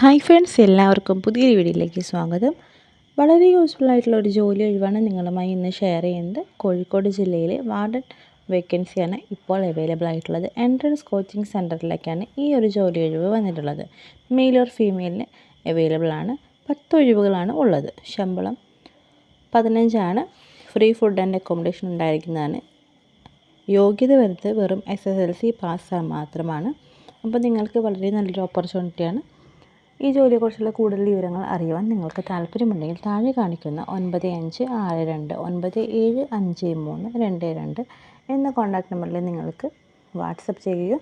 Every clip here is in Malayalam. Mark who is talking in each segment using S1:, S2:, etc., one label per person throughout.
S1: ഹായ് ഫ്രണ്ട്സ് എല്ലാവർക്കും പുതിയൊരു വീഡിയോയിലേക്ക് സ്വാഗതം. വളരെ യൂസ്ഫുൾ ആയിട്ടുള്ള ഒരു ജോലി ഒഴിവാണ് നിങ്ങളുമായി ഇന്ന് ഷെയർ ചെയ്യുന്നത്. കോഴിക്കോട് ജില്ലയിലെ വാർഡൻ വേക്കൻസിയാണ് ഇപ്പോൾ അവൈലബിൾ ആയിട്ടുള്ളത്. എൻട്രൻസ് കോച്ചിങ് സെന്ററിലേക്കാണ് ഈ ഒരു ജോലി ഒഴിവ് വന്നിട്ടുള്ളത്. മെയിൽ ഓർ ഫീമെയിലിന് അവൈലബിൾ ആണ്. പത്ത് ഒഴിവുകളാണ് ഉള്ളത്. ശമ്പളം പതിനഞ്ചാണ്. ഫ്രീ ഫുഡ് ആൻഡ് അക്കോമഡേഷൻ ഉണ്ടായിരിക്കുന്നതാണ്. യോഗ്യത വരുന്നത് വെറും S S L C pass മാത്രമാണ്. അപ്പോൾ നിങ്ങൾക്ക് വളരെ നല്ലൊരു ഓപ്പർച്യൂണിറ്റിയാണ് ഈ ജോലിയെക്കുറിച്ചുള്ള കൂടുതൽ വിവരങ്ങൾ അറിയുവാൻ നിങ്ങൾക്ക് താല്പര്യമുണ്ടെങ്കിൽ താഴെ കാണിക്കുന്ന ഒൻപത് അഞ്ച് ആറ് രണ്ട് ഒൻപത് ഏഴ് അഞ്ച് മൂന്ന് രണ്ട് രണ്ട് എന്ന കോൺടാക്റ്റ് നമ്പറിൽ നിങ്ങൾക്ക് വാട്സപ്പ് ചെയ്യുകയോ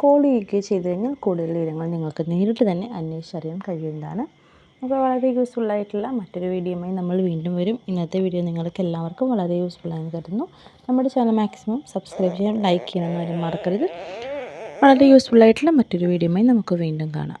S1: കോൾ ചെയ്യുകയോ ചെയ്തു കഴിഞ്ഞാൽ കൂടുതൽ വിവരങ്ങൾ നിങ്ങൾക്ക് നേരിട്ട് തന്നെ അന്വേഷിച്ചറിയാൻ കഴിയുന്നതാണ്. അപ്പോൾ വളരെ യൂസ്ഫുൾ ആയിട്ടുള്ള മറ്റൊരു വീഡിയോയുമായി നമ്മൾ വീണ്ടും വരും. ഇന്നത്തെ വീഡിയോ നിങ്ങൾക്ക് എല്ലാവർക്കും വളരെ യൂസ്ഫുൾ ആണെന്ന് കരുതുന്നു. നമ്മുടെ ചാനൽ മാക്സിമം സബ്സ്ക്രൈബ് ചെയ്യാൻ ലൈക്ക് ചെയ്യണമെന്ന് മറക്കരുത്. വളരെ യൂസ്ഫുൾ ആയിട്ടുള്ള മറ്റൊരു വീഡിയോയുമായി നമുക്ക് വീണ്ടും കാണാം.